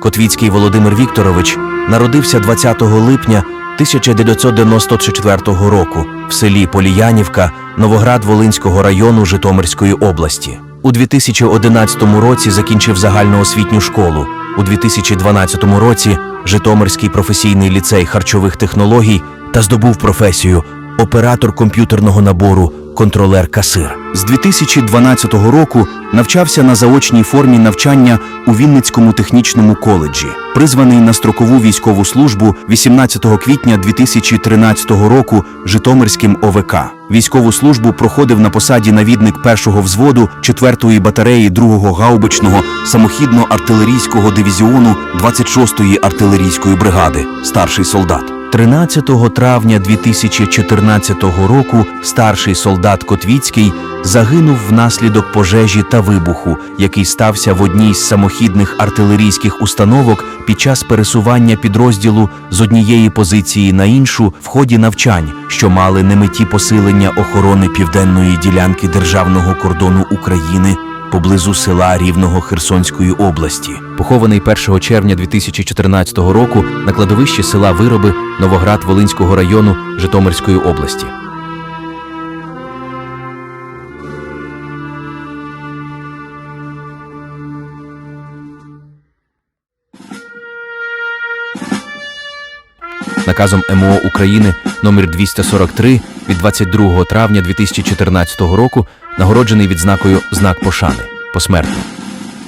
Котвіцький Володимир Вікторович народився 20 липня 1994 року в селі Поліянівка Новоград Волинського району Житомирської області. У 2011 році закінчив загальноосвітню школу. У 2012 році Житомирський професійний ліцей харчових технологій та здобув професію оператор комп'ютерного набору контролер-касир. З 2012 року навчався на заочній формі навчання у Вінницькому технічному коледжі. Призваний на строкову військову службу 18 квітня 2013 року Житомирським ОВК. Військову службу проходив на посаді навідник першого взводу 4-ї батареї 2-го гаубичного самохідно-артилерійського дивізіону 26-ї артилерійської бригади, старший солдат. 13 травня 2014 року старший солдат Котвіцький загинув внаслідок пожежі та вибуху, який стався в одній з самохідних артилерійських установок під час пересування підрозділу з однієї позиції на іншу в ході навчань, що мали на меті посилення охорони південної ділянки державного кордону України поблизу села Рівного Херсонської області. Похований 1 червня 2014 року на кладовищі села Вироби Новоград Волинського району Житомирської області. Наказом МО України номер 243 від 22 травня 2014 року нагороджений відзнакою Знак пошани посмертно.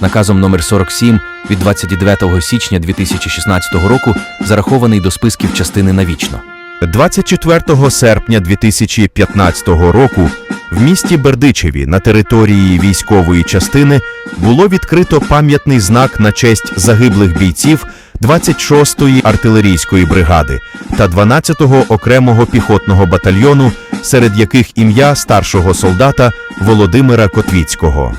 Наказом номер 47 від 29 січня 2016 року зарахований до списків частини навічно. 24 серпня 2015 року в місті Бердичеві на території військової частини було відкрито пам'ятний знак на честь загиблих бійців 26-ї артилерійської бригади та 12-го окремого піхотного батальйону, серед яких ім'я старшого солдата Володимира Котвіцького.